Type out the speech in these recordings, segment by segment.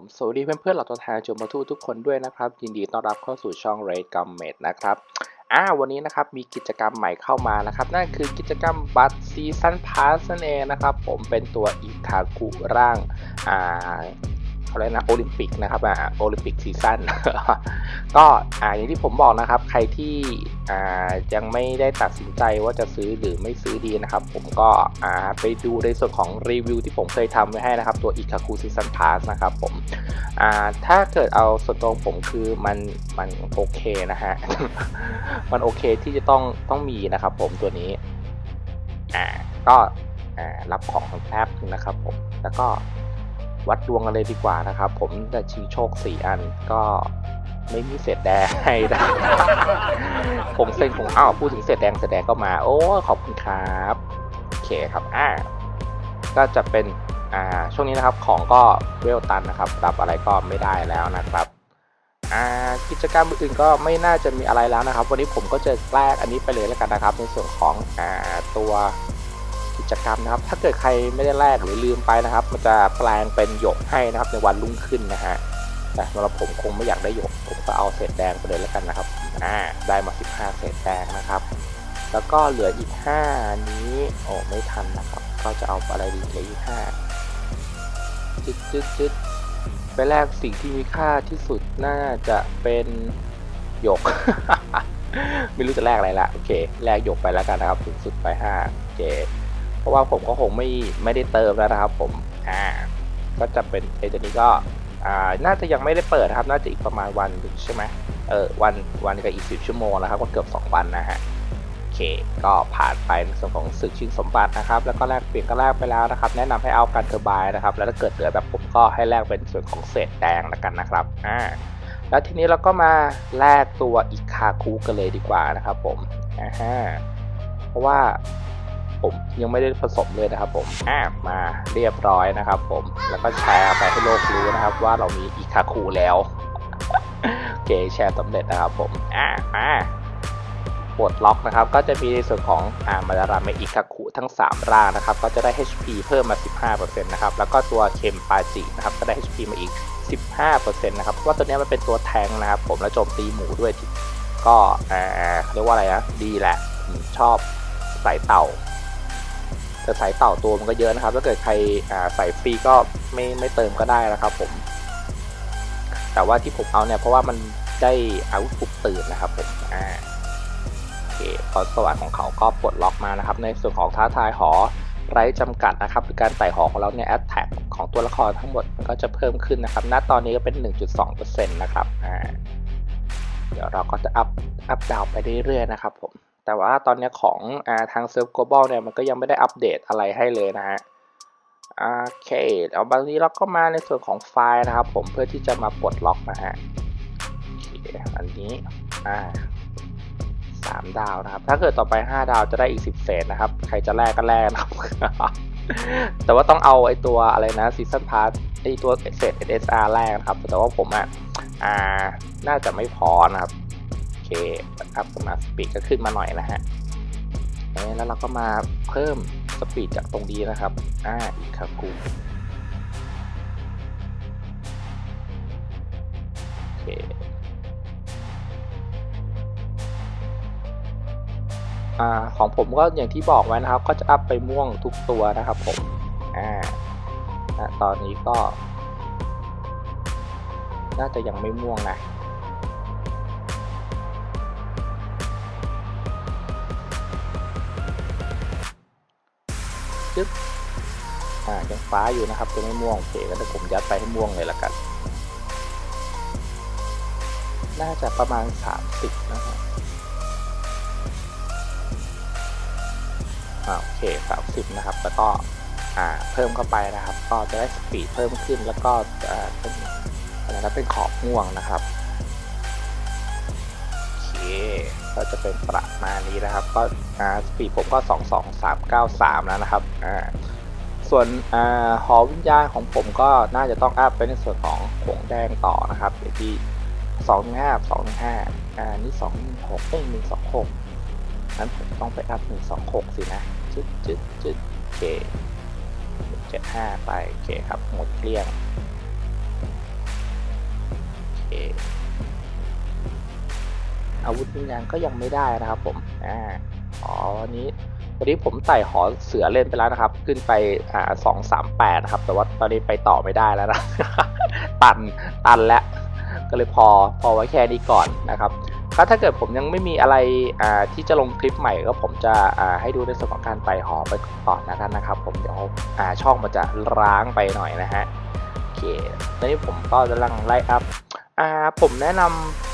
มสวัสดีเพื่อนๆเหล่าตัวแทนจูมาทูทุกคนด้วยนะครับ ยินดีต้อนรับเข้าสู่ช่อง r a d g u m m e t นะครับอ่าวันนี้นะครับมีกิจกรรมใหม่เข้ามานะครับ นั่นคือกิจกรรมบัตรซีซันพาสนั่นเองนะครับ ผมเป็นตัวอิคาคุร่างอ่า อะไรยกนะโอลิมปิกนะครับอ่าโอลิมปิกซีซั่นก็อ่าอย่างที่ผมบอกนะครับ ใครที่อ่ายังไม่ได้ตัดสินใจว่าจะซื้อหรือไม่ซื้อดีนะครับ ผมก็อ่าไปดูในส่วนของรีวิวที่ผมเคยทำไว้ให้นะครับ ตัว Ikaku Season Pass นะครับผมอ่าถ้าเกิดเอาส่วนตัวของผมคือมันมันโอเคนะฮะมันโอเคที่จะต้องต้องมีนะครับ ผมตัวนี้อ่าก็อ่ารับของแป๊บนึงนะครับผมแล้วก็ วัดดวงกันเลยดีกว่านะครับ ผมจะชิงโชค4อันก็ไม่มีเศษแดงให้นะผมเซ็งผมอ้าวพูดถึงเศษแดงเศษแดงก็มา โอ้ขอบคุณครับโอเคครับอ่าก็จะเป็นอ่าช่วงนี้นะครับของก็เวลตันนะครับรับอะไรก็ไม่ได้แล้วนะครับอ่ากิจกรรมอื่นก็ไม่น่าจะมีอะไรแล้วนะครับ วันนี้ผมก็จะแลกอันนี้ไปเลยแล้วกันนะครับ ในส่วนของอ่าตัว จกรรมนะครับ ถ้าเกิดใครไม่ได้แลกหรือลืมไปนะครับ มันจะแปลงเป็นหยกให้นะครับในวันรุ่งขึ้นนะฮะแต่สำหรับผมคงไม่อยากได้หยก ผมก็เอาเศษแดงไปเลยแล้วกันนะครับอ่าได้มา 15 เศษแดงนะครับ แล้วก็เหลืออีก 5 นี้โอ้ไม่ทันนะครับ ก็จะเอาอะไรดีเหลืออีก5จึ๊ดจึ๊ดจึ๊ดไปแรกสิ่งที่มีค่าที่สุดน่าจะเป็นหยก ไม่รู้จะแลกอะไรละโอเคแลกหยกไปแล้วกันนะครับสูงสุดไป5โอเค เพราะว่าผมก็คงไม่ไม่ได้เติมแล้วนะครับผมอ่าก็จะเป็นไอ้ตัวนี้ก็อ่าน่าจะยังไม่ได้เปิดนะครับ น่าจะอีกประมาณวันหนึ่งใช่ไหมเออวันวันกับอีกสิบชั่วโมงนะครับก็เกือบ 2 วันนะฮะโอเค ก็ผ่านไปในส่วนของศึกชิงสมบัตินะครับ แล้วก็แลกเปลี่ยนก็แลกไปแล้วนะครับ แนะนำให้เอาการเทอร์บายนะครับ แล้วถ้าเกิดเหลือแบบผมก็ให้แลกเป็นส่วนของเศษแดงแล้วกันนะครับอ่าแล้วทีนี้เราก็มาแลกตัวอิคาคุกันเลยดีกว่านะครับผมอ่าฮะเพราะว่า ผมยังไม่ได้ผสมเลยนะครับผมอ่ามาเรียบร้อยนะครับผมแล้วก็แชร์ไปให้โลกรู้นะครับ ว่าเรามีอิคาคุแล้วโอเคแชร์สำเร็จนะครับผมอ่ามาปลดล็อกนะครับก็จะมีในส่วนของอ่ามาดาราเมอิคาคุทั้ง 3 ร่างนะครับ ก็จะได้ HP เพิ่มมา 15%นะครับแล้วก็ตัวเคมปาจินะครับก็ได้ HP มาอีก 15%นะครับเพราะว่าตัวนี้มันเป็นตัวแทงนะครับผมแล้วโจมตีหมูด้วยก็เรียกว่าอะไรนะดีแหละชอบสายเต่า แต่สายเต่าตัวมันก็เยอะนะครับ ถ้าเกิดใครใส่ฟรีก็ไม่ไม่เติมก็ได้นะครับผม แต่ว่าที่ผมเอาเนี่ยเพราะว่ามันได้อาวุธปลุกตื่นนะครับผมอ่าโอเคพรสวรรค์ของเขาก็ปลดล็อกมานะครับ ในส่วนของท้าทายหอไร้จำกัดนะครับหรือการไต่หอของเราเนี่ยแอตแทกของตัวละครทั้งหมดมันก็จะเพิ่มขึ้นนะครับ ณ ตอนนี้ก็เป็น 1.2%นะครับ อ่า เดี๋ยวเราก็จะอัพ อัพดาวไปเรื่อยๆนะครับผม แต่ว่าตอนนี้ของอาทางเซิร์ฟ global เนี่ยมันก็ยังไม่ได้อัปเดตอะไรให้เลยนะฮะโอเคเดี๋ยวบางทีเราก็มาในส่วนของไฟล์นะครับ ผมเพื่อที่จะมาปลดล็อกนะฮะอันนี้อ่าสามดาวนะครับ ถ้าเกิดต่อไป 5 ดาวจะได้อีก 10 เศษนะครับ ใครจะแลกก็แลกนะครับ แต่ว่าต้องเอาไอตัวอะไรนะซีซันพาร์ไอตัวเศษ SSR แรกนะครับ แต่ว่าผมอะอ่าน่าจะไม่พอนะครับ อเคอัพมาสปีดก็ขึ้นมาหน่อยนะฮะแล้วเราก็มาเพิ่มสปีดจากตรงนี้นะครับอ่าอีกครับกูโอเคอ่าของผมก็อย่างที่บอกไว้นะครับ ก็จะอัพไปม่วงทุกตัวนะครับผมอ่าตอนนี้ก็ น่าจะยังไม่ม่วงนะ จึ๊บอ่ายังฟ้าอยู่นะครับจะไม่ม่วงโอเคก็เดี๋ยวผมยัดไปให้ม่วงเลยละกัน น่าจะประมาณ 30 นะครับอ่าโอเค 30 นะครับ แล้วก็เพิ่มเข้าไปนะครับ ก็จะได้สปีดเพิ่มขึ้นแล้วก็เป็นอะไรนะเป็นขอบม่วงนะครับ ก็จะเป็นประมาณนี้นะครับ ก็อ่าสปีดผมก็ 22393 แล้วนะครับอ่าส่วนอ่าหอวิญญาณของผมก็น่าจะต้องอัพไปในส่วนของหงแดงต่อนะครับเดี๋ยวที่สองห้าสองห้าอ่านี่สองหกเอ้ยหนึ่งสองหกนั้นผมต้องไปอัพหนึ่งสองหกสินะจึ๊ดจึ๊ดจึ๊ดโอเคเจ็ดห้าไปโอเคครับหมดเกลี้ยงอ อาวุธวิญญาณก็ยังไม่ได้นะครับผมอ่าอ๋อวันนี้วันนี้ผมไต่หอเสือเล่นไปแล้วนะครับ ขึ้นไปอ่าสองสามแปดนะครับ แต่ว่าตอนนี้ไปต่อไม่ได้แล้วนะ ตันตันแล้วก็เลยพอพอไว้แค่นี้ก่อนนะครับก็ถ้าเกิดผมยังไม่มีอะไรอ่าที่จะลงคลิปใหม่ก็ผมจะอ่าให้ดูในส่วนของการไต่หอไปก่อนนะกันนะครับ ผมเดี๋ยวอ่าช่องมันจะร้างไปหน่อยนะฮะโอเคตอนนี้ผมก็กำลังไล่อัพอ่าผมแนะนำ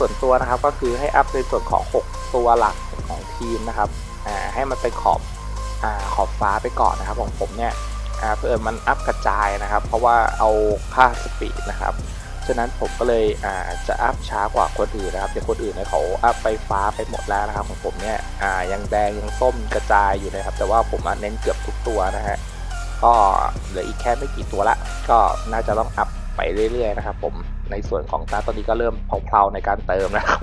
ส่วนตัวนะครับก็คือให้อัพในส่วนของ 6 ตัวหลักของทีมนะครับให้มันเป็นขอบอขอบฟ้าไปก่อนนะครับของผมเนี่ยเพื่อมันอัพกระจายนะครับ เพราะว่าเอาค่าสปีดนะครับฉะนั้นผมก็เลยจะอัพช้ากว่าคนอื่นนะครับอย่คนอื่นเนี่ยเขาอัพไปฟ้าไปหมดแล้วนะครับ ของผมเนี่ยยังแดงยังส้มกระจายอยู่นะครับ แต่ว่าผมเน้นเกือบทุกตัวนะฮะก็เหลืออีกแค่ไม่กี่ตัวละ ก็น่าจะต้องอัพไปเรื่อยๆนะครับผม ในส่วนของตาตอนนี้ก็เริ่มเพลาๆในการเติมนะครับ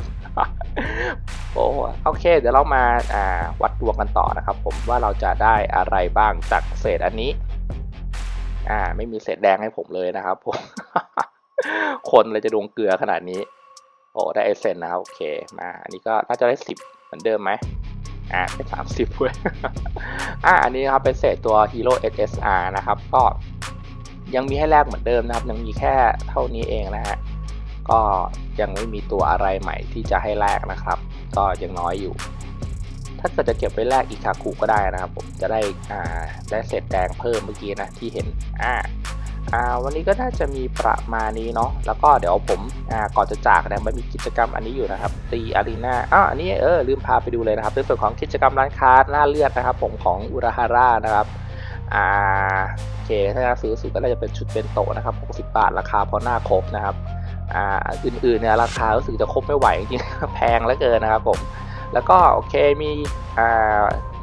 โอ้โอเค เดี๋ยวเรามาอ่าวัดดวงกันต่อนะครับ ผมว่าเราจะได้อะไรบ้างจากเศษอันนี้ อ่า ไม่มีเศษแดงให้ผมเลยนะครับผมคนเลยจะดวงเกลือขนาดนี้ โอ้ได้เอเซนนะครับโอเคมาอันนี้ก็น่าจะได้สิบเหมือนเดิมไหมอ่าเป็นสามสิบเว้ยอ่าอันนี้ครับเป็นเศษตัว Hero SSR นะครับ ก็ ยังมีให้แลกเหมือนเดิมนะครับ ยังมีแค่เท่านี้เองนะฮะก็ยังไม่มีตัวอะไรใหม่ที่จะให้แลกนะครับ ก็ยังน้อยอยู่ ถ้าเกิดจะเก็บไว้แลกอีกคาคุก็ได้นะครับ ผมจะได้อ่าได้เศษแดงเพิ่มเมื่อกี้นะที่เห็นอ่าอ่าวันนี้ก็น่าจะมีประมาณนี้เนาะแล้วก็เดี๋ยวผมอ่าก่อนจะจากนี่ยมันมีกิจกรรมอันนี้อยู่นะครับตีอารีนาอ้าวอันนี้เออลืมพาไปดูเลยนะครับในส่วนของกิจกรรมร้านค้าหน้าเลือดนะครับ ผมของอุราฮาร่านะครับ อ่าโอเคถ้าจะซื้อสุดก็น่าจะเป็นชุดเบนโตนะครับ 60 บาท ราคาพอหน้าครบนะครับอ่าอื่นๆเนี่ยราคารู้สึกจะครบไม่ไหวจริงๆแพงเหลือเกินนะครับผมแล้วก็โอเคมีอ่า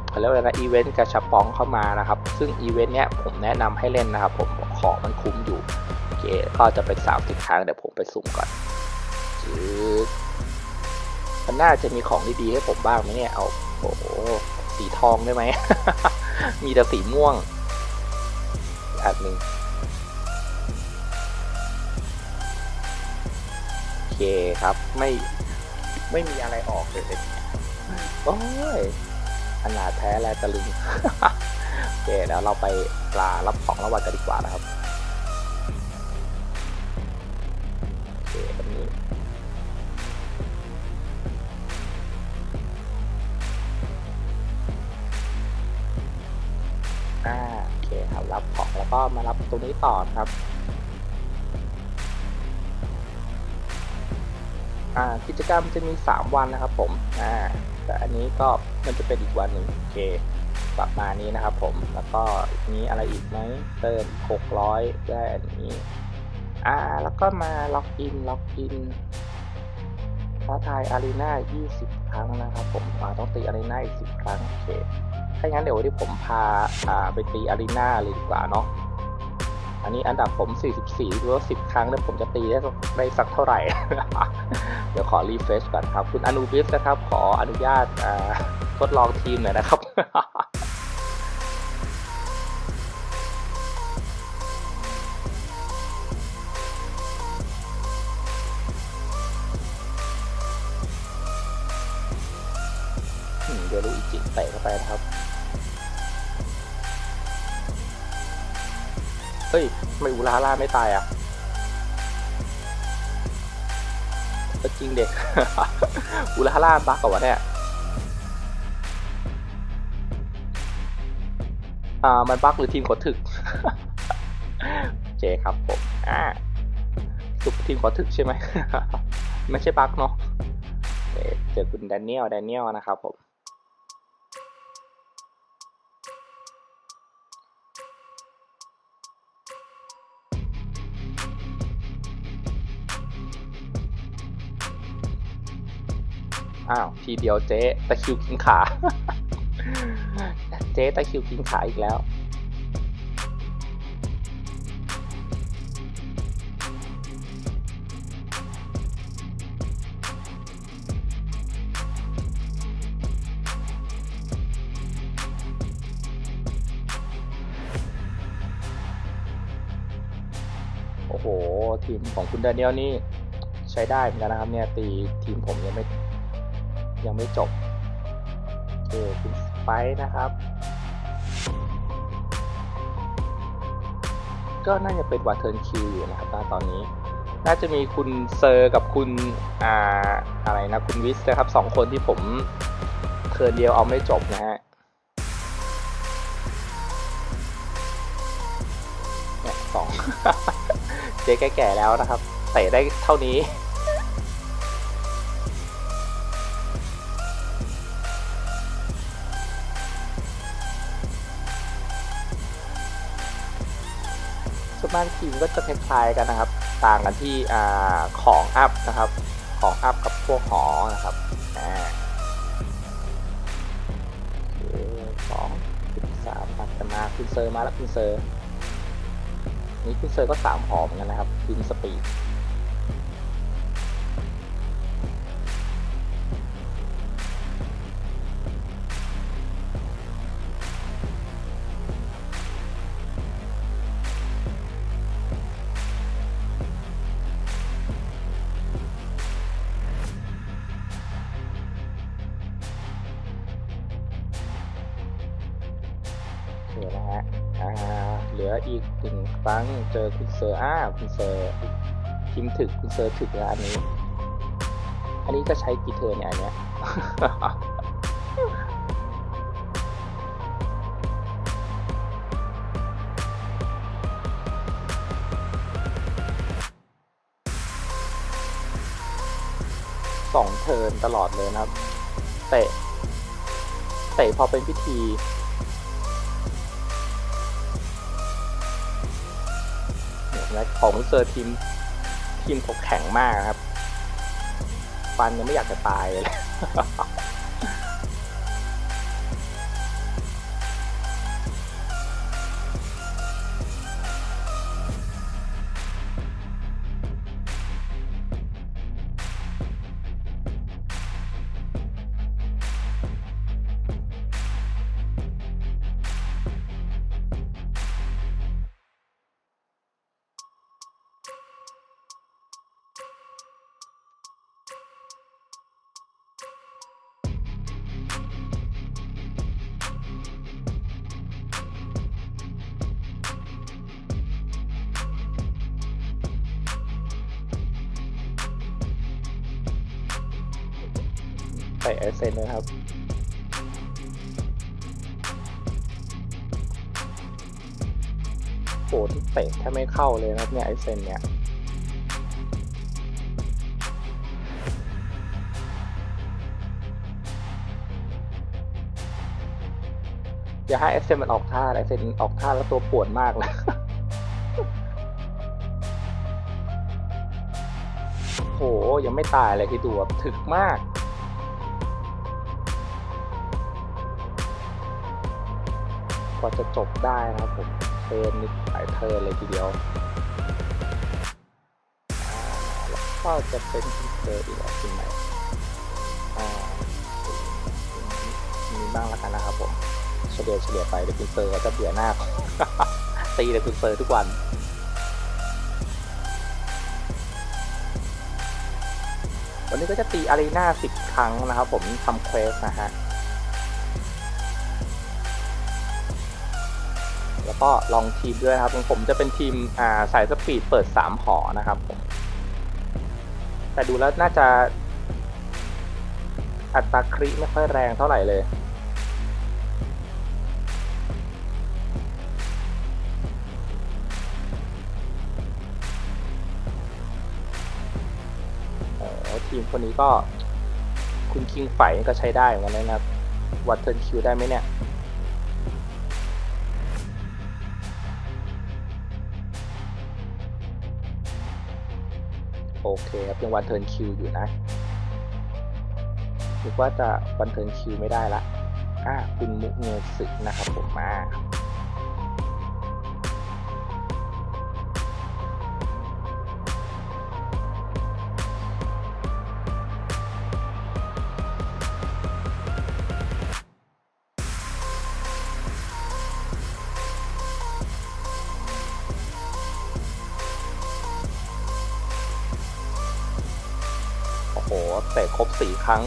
เขาเรียกว่าอะไรอีเวนต์กระชับปองเข้ามานะครับ ซึ่งอีเวนต์เนี้ยผมแนะนำให้เล่นนะครับ ผมของมันคุ้มอยู่โอเคก็จะเป็น 30 ครั้งเดี๋ยวผมไปสุ่มก่อนจืดมันน่าจะมีของดีๆให้ผมบ้างไหมเนี่ยเอาโอ้โหสีทองได้ไหม มีแต่สีม่วง อันหนึ่งโอเคครับ ไม่ไม่มีอะไรออกเลยโอ้ยขนาดแท้แลตะลึง โอเคเดี๋ยวเราไปปลารับของรางวัลกันดีกว่านะครับ ตรงนี้ต่อครับ อ่ากิจกรรมจะมี 3 วันนะครับผมอ่าแต่อันนี้ก็มันจะเป็นอีกวันหนึ่งโอเคประมาณนี้นะครับผมแล้วก็มีอะไรอีกไหมเติม 600 ได้อันนี้อ่าแล้วก็มาล็อกอินล็อกอินท้าทายอารีนา20 ครั้งนะครับผมอ่าต้องตีอารีนาอีก 10 ครั้งโอเคถ้างั้นเดี๋ยววันนี้ผมพาไปตีอารีนาเลยดีกว่าเนาะ อันนี้อันดับผม 44ดูว่า10 ครั้งเนี่ยผมจะตีได้สักได้สักเท่าไหร่ เดี๋ยวขอรีเฟรชก่อนครับ คุณอนุวิสนะครับ ขออนุญาตทดลองทีมหน่อยนะครับ เฮ้ยทำไมอุลาล่าไม่ตายอะก็จริงเด็ก อุลาล่าบักกับวะเนี่ยอ่ามันบักหรือทีมขอถึกโอเคครับผมอ่าสุปทีมขอถึกใช่ไหม ไม่ใช่บักเนาะเอ่อเจอคุณแดเนียลแดเนียลนะครับผม อ้าวทีเดียวเจ๊ตะคิวกินขา เจ๊ตะคิวกินขาอีกแล้วโอ้โห ทีมของคุณดาเนียลนี่ใช้ได้เหมือนกันนะครับเนี่ย ตีทีมผมยังไม่ ยังไม่จบโอเคคุณสไปซ์นะครับ ก็น่าจะเป็นวาเทิร์นคิวอยู่นะครับตอนนี้ น่าจะมีคุณเซอร์กับคุณอ่าอะไรนะคุณวิสนะครับสองคนที่ผมเทิร์นเดียวเอาไม่จบนะฮะเนี่ยสองเจ๊แก่ๆแล้วนะครับเตะได้เท่านี้ ส่วนมากทีมก็จะคล้ายๆกันนะครับ ต่างกันที่อของอัพนะครับ ของอัพกับพวกหอนะครับสองสิบสามปัดกันมาคุณเซอร์มาแล้วคุณเซอร์ นี่คุณเซอร์ก็สามหอเหมือนกันนะครับบินสปีด ออีกหนึ่งครั้งเจอคุณเซอร์อ้าคุณเซอร์ทีมถึกคุณเซอร์ถึกแล้วอันนี้ อันนี้จะใช้กี่เทอร์เนี่ยอันเนี้ยสองเทิร์นตลอดเลยนะครับ เตะ เตะพอเป็นพิธี และของคุณเซอร์ทีมทีมเขาแข็งมากครับ ฟันยังไม่อยากจะตายเลย ส่เอเซนนะครับ โหที่เตะแทบไม่เข้าเลยนะครับเนี่ยไอเซนเนี่ยอย่าให้ไอเซนมันออกท่าไอเซนออกท่าแล้วตัวปวดมากเลยโหยังไม่ตายเลยที่ดูถึกมาก ว่าจะจบได้นะครับผมเทิร์นนี่หลายเทิร์นเลยทีเดียวแล้วก็จะเป็นที่เจออีกแล้วคุณไหนอ่ามีบ้างแล้วกันนะครับผมเฉลี่ยเฉลี่ยไปเดี๋ยวคุณเซอร์ก็จะเบื่อหน้าตีเลยคุณเซอร์ทุกวันวันนี้ก็จะตีอารีนาสิบครั้งนะครับผมทำเควสนะฮะ ก็ลองทีมด้วยนะครับของผมจะเป็นทีมอ่าสายสปีดเปิด 3 หอนะครับผมแต่ดูแล้วน่าจะอัตราคริไม่ค่อยแรงเท่าไหร่เลย ทีมคนนี้ก็ คุณคิงไฝก็ใช้ได้เหมือนกันนะครับ วัตเทิร์นคิวได้ไหมเนี่ย เคครับยังวันเทิร์นคิวอยู่นะนึกว่าจะวันเทิร์นคิวไม่ได้ละอ่าคุณมุกเงสึนะครับผมมา เตะครบสี่ครั้ง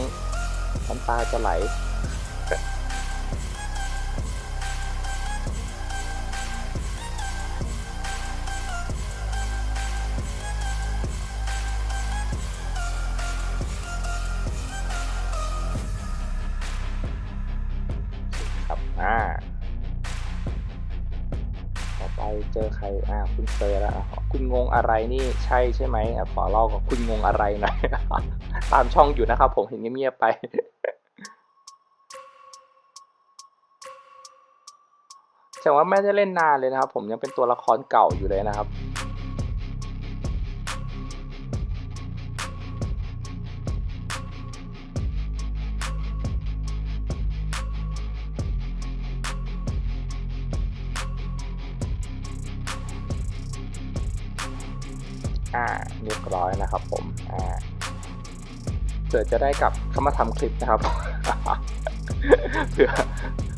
น้ำตาจะไหล คุณเซอร์แล้วคุณงงอะไรนี่ใช่ใช่ไหมขอเล่ากับคุณงงอะไรหน่อยตามช่องอยู่นะครับ ผมเห็นเงียบๆไปแต่ว่าไม่ได้เล่นนานเลยนะครับ ผมยังเป็นตัวละครเก่าอยู่เลยนะครับ อยนะครับ ผมอ่าเผื่อจะได้กลับเข้ามาทำคลิปนะครับเผื่อ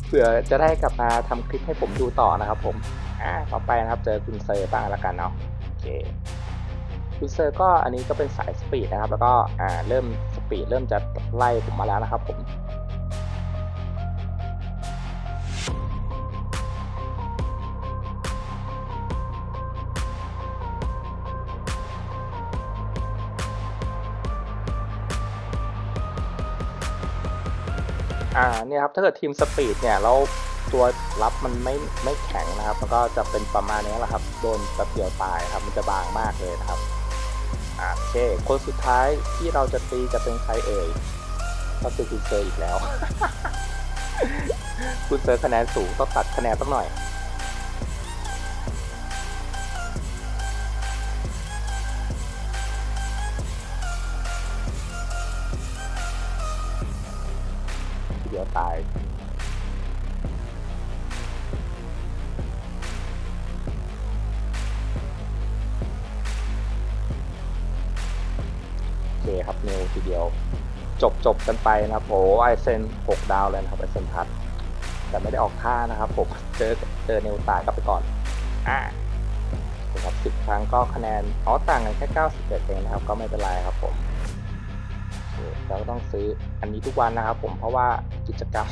เผื่อจะได้กลับมาทำคลิปให้ผมดูต่อนะครับ ผมอ่าต่อไปนะครับ เจอคุณเซอร์บ้างละกันเนาะโอเคคุณเซอร์ก็อันนี้ก็เป็นสายสปีดนะครับ แล้วก็อ่าเริ่มสปีดเริ่มจะไล่ผมมาแล้วนะครับ ผม อ่าเนี่ยครับถ้าเกิดทีมสปีดเนี่ยแล้วตัวรับมันไม่ไม่แข็งนะครับแล้วก็จะเป็นประมาณนี้แหละครับ โดนแป๊บเดียวตายครับมันจะบางมากเลยนะครับอ่าโอเคคนสุดท้ายที่เราจะตีจะเป็นใครเอ่ยก็คือคุณเซอร์อีกแล้ว คุณเซอร์คะแนนสูงต้องตัดคะแนนสักหน่อย เคครับนิวทีเดียว จบจบกันไปนะครับโอ้ไอเซน6ดาวเลยนะครับไอเซนทัดแต่ไม่ได้ออกท่านะครับผมเจอเจอนิวตายกลับไปก่อนอ่าครับสิบครั้งก็คะแนนอ๋อต่างกันแค่91เองนะครับก็ไม่เป็นไรครับผมเราก็ต้องซื้ออันนี้ทุกวันนะครับ ผมเพราะว่ากิจกรรม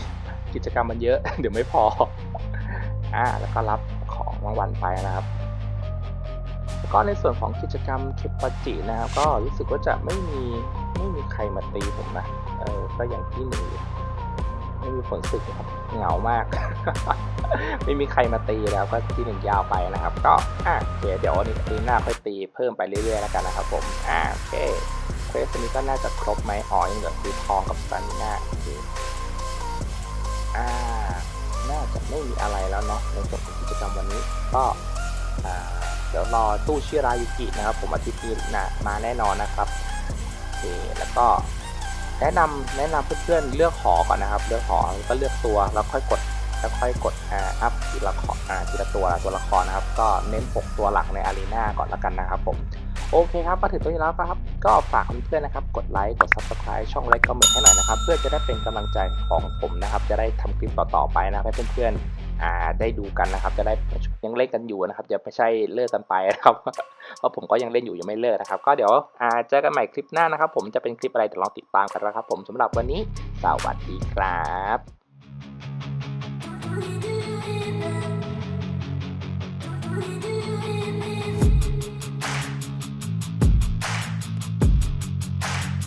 กิจกรรมมันเยอะ เดี๋ยวไม่พออ่าแล้วก็รับของรางวัลไปนะครับแล้ว ก็ในส่วนของกิจกรรมเคปาจินะครับก็รู้สึกว่าจะไม่มีไม่มีใครมาตีผมนะเออก็อย่างที่หนึ่งไม่มีผลสึกนะครับเหงามาก ไม่มีใครมาตีแล้วก็ที่หนึ่งยาวไปนะครับ ก็อะโอเคเดี๋ยววันนี้ตีหน้าค่อยตีเพิ่มไปเรื่อยๆแล้วกันนะครับผมอ่าโอเคเควสนี้ก็น่าจะครบไหมอ๋อยังเหลือดูทองกับสตามิน่าโอเคอ่าน่าจะไม่มีอะไรแล้วเนาะในส่วนของกิจกรรมวันนี้ก็อ่า เดี๋ยวรอตู้ชิรายุกินะครับ ผมอาทิตย์นี้นะมาแน่นอนนะครับโอเคแล้วก็แนะนำแนะนำเพื่อนๆเลือกหอก่อนนะครับ เลือกหอแล้วก็เลือกตัวแล้วค่อยกดแล้วค่อยกดอ,อัพทีละครอ่าทีละตัวตัวละครนะครับ ก็เน้น 6 ตัวหลักในอารีนาก่อนแล้วกันนะครับผมโอเคครับมาถึงตรงนี้แล้วครับ ก็ฝากเพื่อนๆนะครับ กดไลค์กด subscribe ช่องไลค์คอมเมนต์ให้หน่อยนะครับ เพื่อจะได้เป็นกำลังใจของผมนะครับ จะได้ทำคลิปต่อๆไปนะครับให้เพื่อนๆ อ่าได้ดูกันนะครับ จะได้ยังเล่นกันอยู่นะครับอย่าไม่ใช่เลิกกันไปนะครับเพราะผมก็ยังเล่นอยู่ยังไม่เลิกนะครับ ก็เดี๋ยวอ่าเจอกันใหม่คลิปหน้านะครับ ผมจะเป็นคลิปอะไรเดี๋ยวลองติดตามกันนะครับ ผมสำหรับวันนี้สวัสดีครับ We do